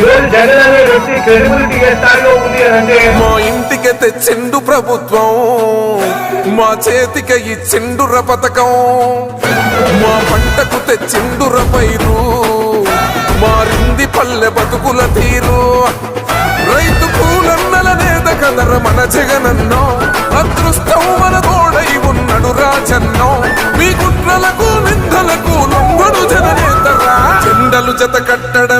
ఈరోజు జగన్ అనే వ్యక్తి క్రెడిబిలిటీ ఏ స్థాయిలో ఉంది అని అంటే మా ఇంటికి తెచ్చిండు ప్రభుత్వం. మా చేతికి ఇచ్చిండుర పథకం. మా పంటకు తెచ్చిండుర పైరు. మారింది పల్లె బతుకుల తీరు. రైతు పూలన్నల నేత కదర మన జగనన్నో. అదృష్టం మన తోడై ఉన్నడు రాజన్నో. మీ కుట్రలకు నిందలకు లొంగడు జననేతరా. చెండలు జత కట్టడం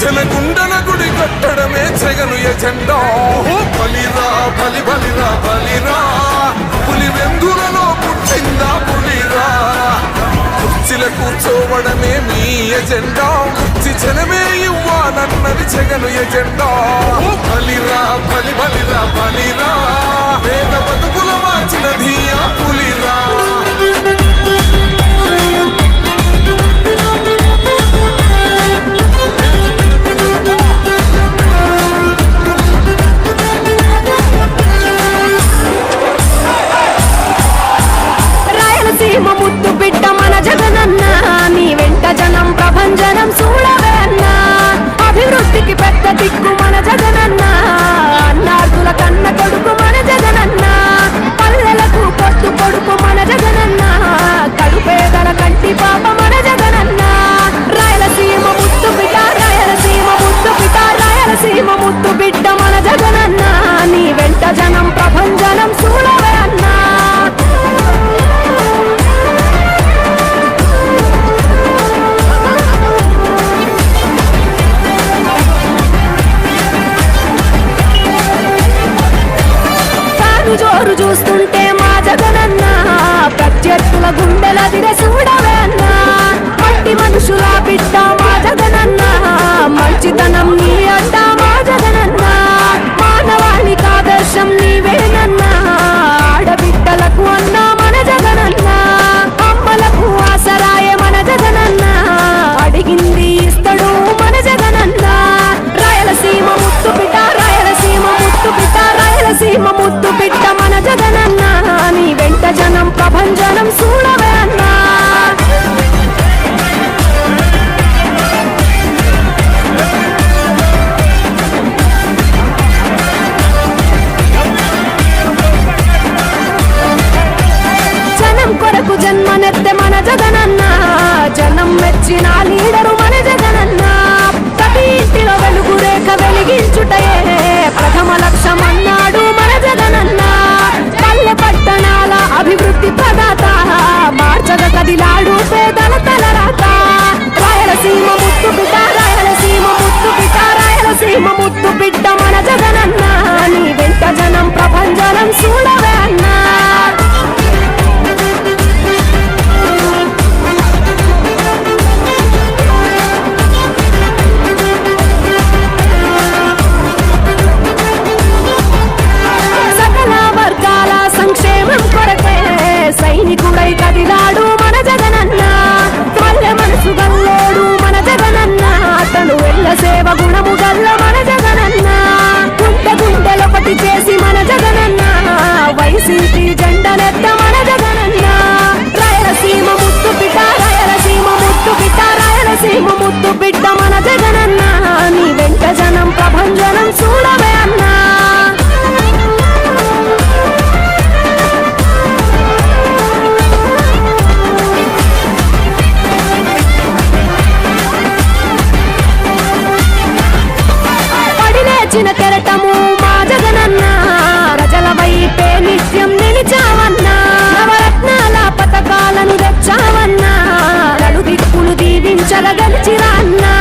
జనగుండల గుడి కట్టడమే జగను ఎజెండా. బలిరా బలి బలిరా బలిరా. పులి వెందులలో పుట్టిందా పులిరా. కుర్చీల కూర్చోవడమే మీ ఎజెండా. కుర్చీ జనమే ఇవ్వాలన్నది జగను ఎజెండా. బలిరా బలి బలిరా బలిరా. వచ్చిన కెరటము మా జగనన్న. ప్రజల వైపే నిత్యం నిలిచావన్నా. రత్నాల పథకాలను తెచ్చావన్నా. నలు దిక్కులు గెలిచిరా అన్నా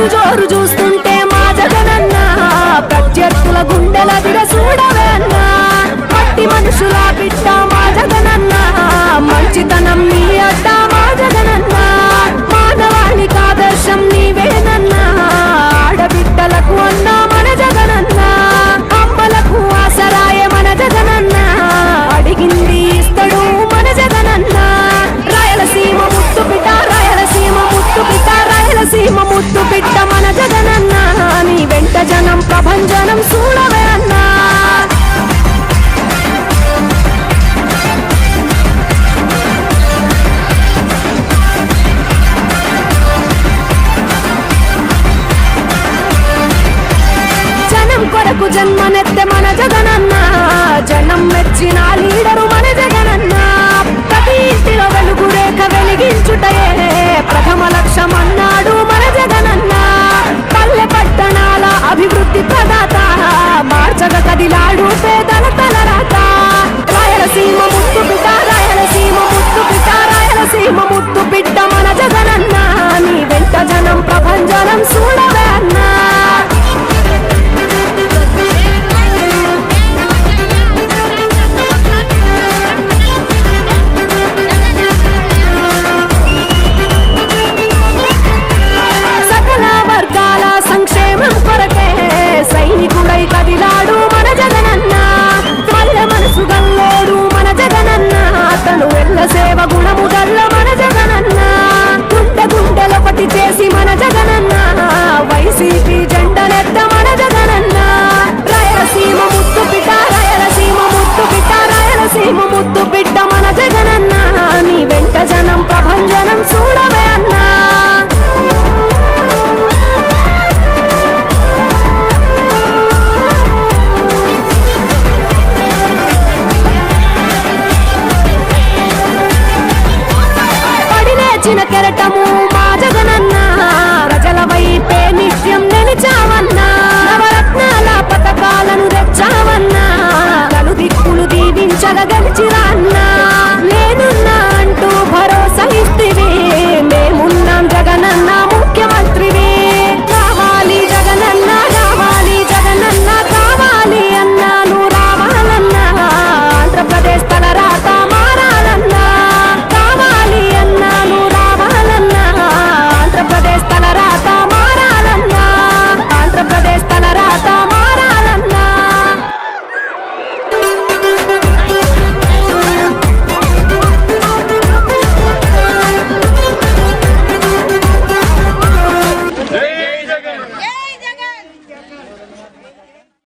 జట్టు జోరు చూస్తుంటే మా జగనన్న ప్రత్యర్థుల గుండెల దిగ చూడవే మట్టి మనుషుల బిడ్డ మా జగనన్న మంచితనం నీ అడ్డ మా జగనన్న. మానవాళికి ఆదర్శం నీవేనన్న ఆడబిడ్డలకు అన్నా జన్మనెత్తె మన జగనన్న. జనం మెచ్చిన లీడరు మన జగనన్న. ప్రతి ఇంటిలో వెలుగు రేఖ వెలిగించుటయే ప్రథమ లక్ష్యమన్నాడు మన జగనన్న. పల్లె పట్టణాల అభివృద్ధి ప్రదాత మార్చగ కదిలాడు పేదలత. వర్గాల సంక్షేమం కొరకే సైనికుడై కదిలాడు మన జగనన్న. మల్ల మనసు గల్లోడు మన జగనన్న. అతను వెళ్ళ సేవ గుణము గల్ల మన జగనన్న. గుండె గుండెలొకటి చేసి మన జగనన్న. వైసీపీ